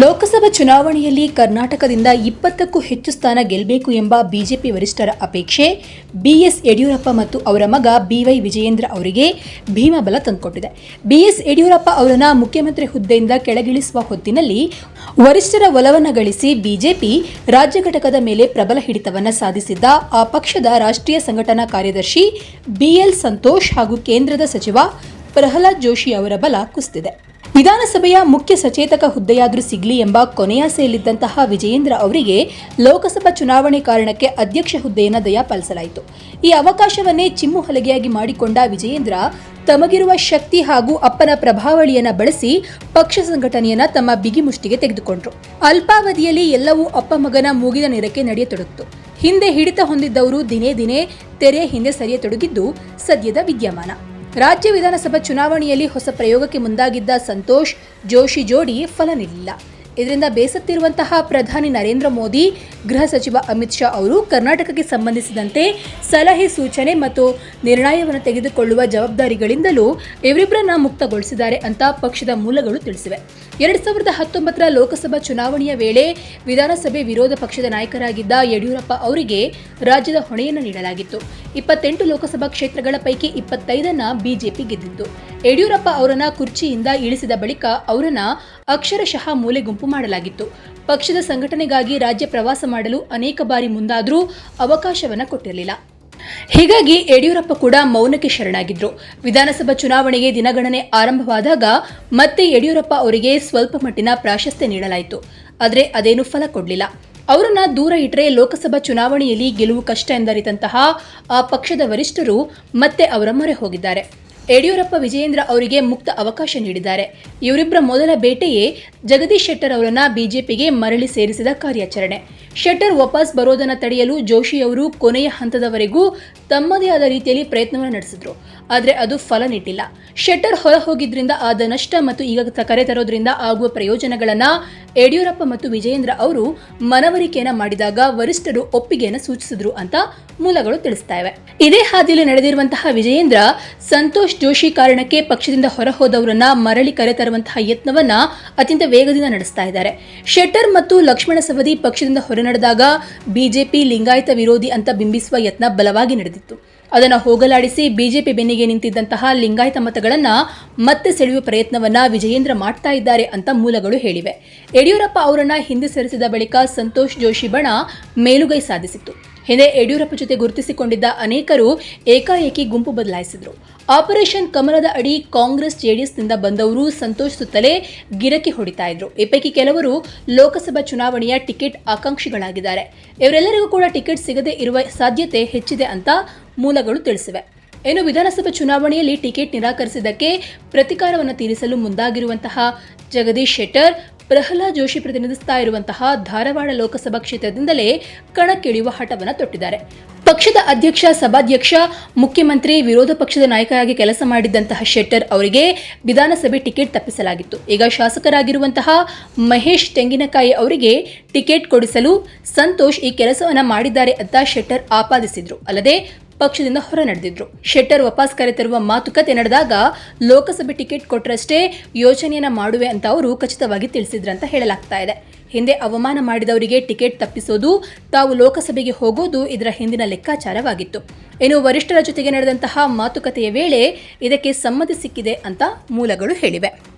ಲೋಕಸಭಾ ಚುನಾವಣೆಯಲ್ಲಿ ಕರ್ನಾಟಕದಿಂದ ಇಪ್ಪತ್ತಕ್ಕೂ ಹೆಚ್ಚು ಸ್ಥಾನ ಗೆಲ್ಲಬೇಕು ಎಂಬ ಬಿಜೆಪಿ ವರಿಷ್ಠರ ಅಪೇಕ್ಷೆ, ಬಿಎಸ್ ಯಡಿಯೂರಪ್ಪ ಮತ್ತು ಅವರ ಮಗ ಬಿವೈ ವಿಜಯೇಂದ್ರ ಅವರಿಗೆ ಭೀಮಬಲ ತಂದುಕೊಟ್ಟಿದೆ. ಬಿಎಸ್ ಯಡಿಯೂರಪ್ಪ ಅವರನ್ನು ಮುಖ್ಯಮಂತ್ರಿ ಹುದ್ದೆಯಿಂದ ಕೆಳಗಿಳಿಸುವ ಹೊತ್ತಿನಲ್ಲಿ ವರಿಷ್ಠರ ಒಲವನ್ನು ಗಳಿಸಿ ಬಿಜೆಪಿ ರಾಜ್ಯ ಘಟಕದ ಮೇಲೆ ಪ್ರಬಲ ಹಿಡಿತವನ್ನು ಸಾಧಿಸಿದ್ದ ಆ ಪಕ್ಷದ ರಾಷ್ಟ್ರೀಯ ಸಂಘಟನಾ ಕಾರ್ಯದರ್ಶಿ ಬಿಎಲ್ ಸಂತೋಷ್ ಹಾಗೂ ಕೇಂದ್ರದ ಸಚಿವ ಪ್ರಹ್ಲಾದ್ ಜೋಶಿ ಅವರ ಬಲ ಕುಸಿದಿದೆ. ವಿಧಾನಸಭೆಯ ಮುಖ್ಯ ಸಚೇತಕ ಹುದ್ದೆಯಾದರೂ ಸಿಗ್ಲಿ ಎಂಬ ಕೊನೆಯಾಸೆಯಲ್ಲಿದ್ದಂತಹ ವಿಜಯೇಂದ್ರ ಅವರಿಗೆ ಲೋಕಸಭಾ ಚುನಾವಣೆ ಕಾರಣಕ್ಕೆ ಅಧ್ಯಕ್ಷ ಹುದ್ದೆಯನ್ನು ದಯಾಪಾಲಿಸಲಾಯಿತು. ಈ ಅವಕಾಶವನ್ನೇ ಚಿಮ್ಮು ಹಲಗೆಯಾಗಿ ಮಾಡಿಕೊಂಡ ವಿಜಯೇಂದ್ರ ತಮಗಿರುವ ಶಕ್ತಿ ಹಾಗೂ ಅಪ್ಪನ ಪ್ರಭಾವಳಿಯನ್ನ ಬಳಸಿ ಪಕ್ಷ ಸಂಘಟನೆಯನ್ನ ತಮ್ಮ ಬಿಗಿ ಮುಷ್ಟಿಗೆ ತೆಗೆದುಕೊಂಡ್ರು. ಅಲ್ಪಾವಧಿಯಲ್ಲಿ ಎಲ್ಲವೂ ಅಪ್ಪ ಮಗನ ಮೂಗಿದ ನೆರಕ್ಕೆ ನಡೆಯತೊಡಗಿತು ಹಿಂದೆ ಹಿಡಿತ ಹೊಂದಿದ್ದವರು ದಿನೇ ದಿನೇ ತೆರೆ ಹಿಂದೆ ಸರಿಯತೊಡಗಿದ್ದು ಸದ್ಯದ ವಿದ್ಯಮಾನ. ರಾಜ್ಯ ವಿಧಾನಸಭಾ ಚುನಾವಣೆಯಲ್ಲಿ ಹೊಸ ಪ್ರಯೋಗಕ್ಕೆ ಮುಂದಾಗಿದ್ದ ಸಂತೋಷ್, ಜೋಶಿ ಜೋಡಿ ಫಲ ನೀಡಲಿಲ್ಲ ಇದರಿಂದ ಬೇಸತ್ತಿರುವಂತಹ ಪ್ರಧಾನಿ ನರೇಂದ್ರ ಮೋದಿ, ಗೃಹ ಸಚಿವ ಅಮಿತ್ ಶಾ ಅವರು ಕರ್ನಾಟಕಕ್ಕೆ ಸಂಬಂಧಿಸಿದಂತೆ ಸಲಹೆ, ಸೂಚನೆ ಮತ್ತು ನಿರ್ಣಯವನ್ನು ತೆಗೆದುಕೊಳ್ಳುವ ಜವಾಬ್ದಾರಿಗಳಿಂದಲೂ ಇವರಿಬ್ಬರನ್ನ ಮುಕ್ತಗೊಳಿಸಿದ್ದಾರೆ ಅಂತ ಪಕ್ಷದ ಮೂಲಗಳು ತಿಳಿಸಿವೆ. ಎರಡ್ ಸಾವಿರದ ಹತ್ತೊಂಬತ್ತರ ಲೋಕಸಭಾ ಚುನಾವಣೆಯ ವೇಳೆ ವಿಧಾನಸಭೆ ವಿರೋಧ ಪಕ್ಷದ ನಾಯಕರಾಗಿದ್ದ ಯಡಿಯೂರಪ್ಪ ಅವರಿಗೆ ರಾಜ್ಯದ ಹೊಣೆಯನ್ನು ನೀಡಲಾಗಿತ್ತು. ಇಪ್ಪತ್ತೆಂಟು ಲೋಕಸಭಾ ಕ್ಷೇತ್ರಗಳ ಪೈಕಿ ಇಪ್ಪತ್ತೈದನ್ನ ಬಿಜೆಪಿ ಗೆದ್ದಿತ್ತು ಯಡಿಯೂರಪ್ಪ ಅವರನ್ನ ಕುರ್ಚಿಯಿಂದ ಇಳಿಸಿದ ಬಳಿಕ ಅವರನ್ನ ಅಕ್ಷರಶಃ ಮೂಲೆ ಗುಂಪು ಮಾಡಲಾಗಿತ್ತು. ಪಕ್ಷದ ಸಂಘಟನೆಗಾಗಿ ರಾಜ್ಯ ಪ್ರವಾಸ ಮಾಡಲು ಅನೇಕ ಬಾರಿ ಮುಂದಾದರೂ ಅವಕಾಶವನ್ನ ಕೊಟ್ಟಿರಲಿಲ್ಲ. ಹೀಗಾಗಿ ಯಡಿಯೂರಪ್ಪ ಕೂಡ ಮೌನಕ್ಕೆ ಶರಣಾಗಿದ್ರು. ವಿಧಾನಸಭಾ ಚುನಾವಣೆಗೆ ದಿನಗಣನೆ ಆರಂಭವಾದಾಗ ಮತ್ತೆ ಯಡಿಯೂರಪ್ಪ ಅವರಿಗೆ ಸ್ವಲ್ಪ ಮಟ್ಟಿನ ಪ್ರಾಶಸ್ತ್ಯ ನೀಡಲಾಯಿತು. ಆದರೆ ಅದೇನು ಫಲ ಕೊಡಲಿಲ್ಲ. ಅವರನ್ನ ದೂರ ಇಟ್ಟರೆ ಲೋಕಸಭಾ ಚುನಾವಣೆಯಲ್ಲಿ ಗೆಲುವು ಕಷ್ಟ ಎಂದರಿತಂತಹ ಆ ಪಕ್ಷದ ವರಿಷ್ಠರು ಮತ್ತೆ ಅವರ ಮೊರೆ ಹೋಗಿದ್ದಾರೆ. ಯಡಿಯೂರಪ್ಪ, ವಿಜಯೇಂದ್ರ ಅವರಿಗೆ ಮುಕ್ತ ಅವಕಾಶ ನೀಡಿದ್ದಾರೆ. ಇವರಿಬ್ಬರ ಮೊದಲ ಬೇಟೆಯೇ ಜಗದೀಶ್ ಶೆಟ್ಟರ್ ಅವರನ್ನ ಬಿಜೆಪಿಗೆ ಮರಳಿ ಸೇರಿಸಿದ ಕಾರ್ಯಾಚರಣೆ. ಶೆಟ್ಟರ್ ವಾಪಸ್ ಬರೋದನ್ನು ತಡೆಯಲು ಜೋಶಿ ಅವರು ಕೊನೆಯ ಹಂತದವರೆಗೂ ತಮ್ಮದೇ ಆದ ರೀತಿಯಲ್ಲಿ ಪ್ರಯತ್ನವನ್ನು ನಡೆಸಿದ್ರು. ಆದರೆ ಅದು ಫಲ ನೀಟ್ಟಿಲ್ಲ ಶೆಟ್ಟರ್ ಹೊರ ಹೋಗಿದ್ರಿಂದ ಆದ ನಷ್ಟ ಮತ್ತು ಈಗ ಕರೆ ತರೋದ್ರಿಂದ ಆಗುವ ಪ್ರಯೋಜನಗಳನ್ನ ಯಡಿಯೂರಪ್ಪ ಮತ್ತು ವಿಜಯೇಂದ್ರ ಅವರು ಮನವರಿಕೆಯನ್ನ ಮಾಡಿದಾಗ ವರಿಷ್ಠರು ಒಪ್ಪಿಗೆಯನ್ನು ಸೂಚಿಸಿದ್ರು ಅಂತ ಮೂಲಗಳು ತಿಳಿಸ್ತಾ ಇವೆ. ಇದೇ ಹಾದಿಯಲ್ಲಿ ನಡೆದಿರುವಂತಹ ವಿಜಯೇಂದ್ರ ಸಂತೋಷ್ ಜೋಶಿ ಕಾರಣಕ್ಕೆ ಪಕ್ಷದಿಂದ ಹೊರ ಹೋದವರನ್ನ ಮರಳಿ ಕರೆತರುವಂತಹ ಯತ್ನವನ್ನ ಅತ್ಯಂತ ವೇಗದಿಂದ ನಡೆಸ್ತಾ ಇದ್ದಾರೆ. ಶೆಟ್ಟರ್ ಮತ್ತು ಲಕ್ಷ್ಮಣ ಸವದಿ ಪಕ್ಷದಿಂದ ಹೊರ ನಡೆದಾಗ ಬಿಜೆಪಿ ಲಿಂಗಾಯತ ವಿರೋಧಿ ಅಂತ ಬಿಂಬಿಸುವ ಯತ್ನ ಬಲವಾಗಿ ನಡೆದಿತ್ತು. ಅದನ್ನು ಹೋಗಲಾಡಿಸಿ ಬಿಜೆಪಿ ಬೆನ್ನಿಗೆ ನಿಂತಿದ್ದಂತಹ ಲಿಂಗಾಯತ ಮತಗಳನ್ನ ಮತ್ತೆ ಸೆಳೆಯುವ ಪ್ರಯತ್ನವನ್ನ ವಿಜಯೇಂದ್ರ ಮಾಡ್ತಾ ಇದ್ದಾರೆ ಅಂತ ಮೂಲಗಳು ಹೇಳಿವೆ. ಯಡಿಯೂರಪ್ಪ ಅವರನ್ನ ಹಿಂದೆ ಸರಿಸಿದ ಬಳಿಕ ಸಂತೋಷ್ ಜೋಶಿ ಬಣ ಮೇಲುಗೈ ಸಾಧಿಸಿತ್ತು. ಹಿಂದೆ ಯಡಿಯೂರಪ್ಪ ಜೊತೆ ಗುರುತಿಸಿಕೊಂಡಿದ್ದ ಅನೇಕರು ಏಕಾಏಕಿ ಗುಂಪು ಬದಲಾಯಿಸಿದ್ರು. ಆಪರೇಷನ್ ಕಮಲದ ಅಡಿ ಕಾಂಗ್ರೆಸ್ ಜೆಡಿಎಸ್ನಿಂದ ಬಂದವರು ಸಂತೋಷಿಸುತ್ತಲೇ ಗಿರಕಿ ಹೊಡಿತಾ ಇದ್ರು. ಈ ಪೈಕಿ ಕೆಲವರು ಲೋಕಸಭಾ ಚುನಾವಣೆಯ ಟಿಕೆಟ್ ಆಕಾಂಕ್ಷಿಗಳಾಗಿದ್ದಾರೆ. ಇವರೆಲ್ಲರಿಗೂ ಕೂಡ ಟಿಕೆಟ್ ಸಿಗದೇ ಇರುವ ಸಾಧ್ಯತೆ ಹೆಚ್ಚಿದೆ ಅಂತ ಮೂಲಗಳು ತಿಳಿಸಿವೆ. ಇನ್ನು ವಿಧಾನಸಭಾ ಚುನಾವಣೆಯಲ್ಲಿ ಟಿಕೆಟ್ ನಿರಾಕರಿಸಿದ್ದಕ್ಕೆ ಪ್ರತಿಕಾರವನ್ನು ತೀರಿಸಲು ಮುಂದಾಗಿರುವಂತಹ ಜಗದೀಶ್ ಶೆಟ್ಟರ್ ಪ್ರಹ್ಲಾದ್ ಜೋಶಿ ಪ್ರತಿನಿಧಿಸ್ತಾ ಇರುವಂತಹ ಧಾರವಾಡ ಲೋಕಸಭಾ ಕ್ಷೇತ್ರದಿಂದಲೇ ಕಣಕ್ಕಿಳಿಯುವ ಹಠವನ್ನು ತೊಟ್ಟಿದ್ದಾರೆ. ಪಕ್ಷದ ಅಧ್ಯಕ್ಷ, ಸಭಾಧ್ಯಕ್ಷ, ಮುಖ್ಯಮಂತ್ರಿ, ವಿರೋಧ ಪಕ್ಷದ ನಾಯಕರಾಗಿ ಕೆಲಸ ಮಾಡಿದ್ದಂತಹ ಶೆಟ್ಟರ್ ಅವರಿಗೆ ವಿಧಾನಸಭೆ ಟಿಕೆಟ್ ತಪ್ಪಿಸಲಾಗಿತ್ತು. ಈಗ ಶಾಸಕರಾಗಿರುವಂತಹ ಮಹೇಶ್ ತೆಂಗಿನಕಾಯಿ ಅವರಿಗೆ ಟಿಕೆಟ್ ಕೊಡಿಸಲು ಸಂತೋಷ್ ಈ ಕೆಲಸವನ್ನು ಮಾಡಿದ್ದಾರೆ ಅಂತ ಶೆಟ್ಟರ್ ಆಪಾದಿಸಿದರು. ಅಲ್ಲದೆ ಪಕ್ಷದಿಂದ ಹೊರ ನಡೆದಿದ್ರು. ಶೆಟ್ಟರ್ ವಾಪಸ್ ಕರೆತರುವ ಮಾತುಕತೆ ನಡೆದಾಗ ಲೋಕಸಭೆ ಟಿಕೆಟ್ ಕೊಟ್ಟರಷ್ಟೇ ಯೋಚನೆಯನ್ನ ಮಾಡುವೆ ಅಂತ ಅವರು ಖಚಿತವಾಗಿ ತಿಳಿಸಿದ್ರಂತ ಹೇಳಲಾಗ್ತಾ ಇದೆ. ಹಿಂದೆ ಅವಮಾನ ಮಾಡಿದವರಿಗೆ ಟಿಕೆಟ್ ತಪ್ಪಿಸೋದು, ತಾವು ಲೋಕಸಭೆಗೆ ಹೋಗೋದು ಇದರ ಹಿಂದಿನ ಲೆಕ್ಕಾಚಾರವಾಗಿತ್ತು. ಇನ್ನು ವರಿಷ್ಠರ ಜೊತೆಗೆ ನಡೆದಂತಹ ಮಾತುಕತೆಯ ವೇಳೆ ಇದಕ್ಕೆ ಸಮ್ಮತಿ ಸಿಕ್ಕಿದೆ ಅಂತ ಮೂಲಗಳು ಹೇಳಿವೆ.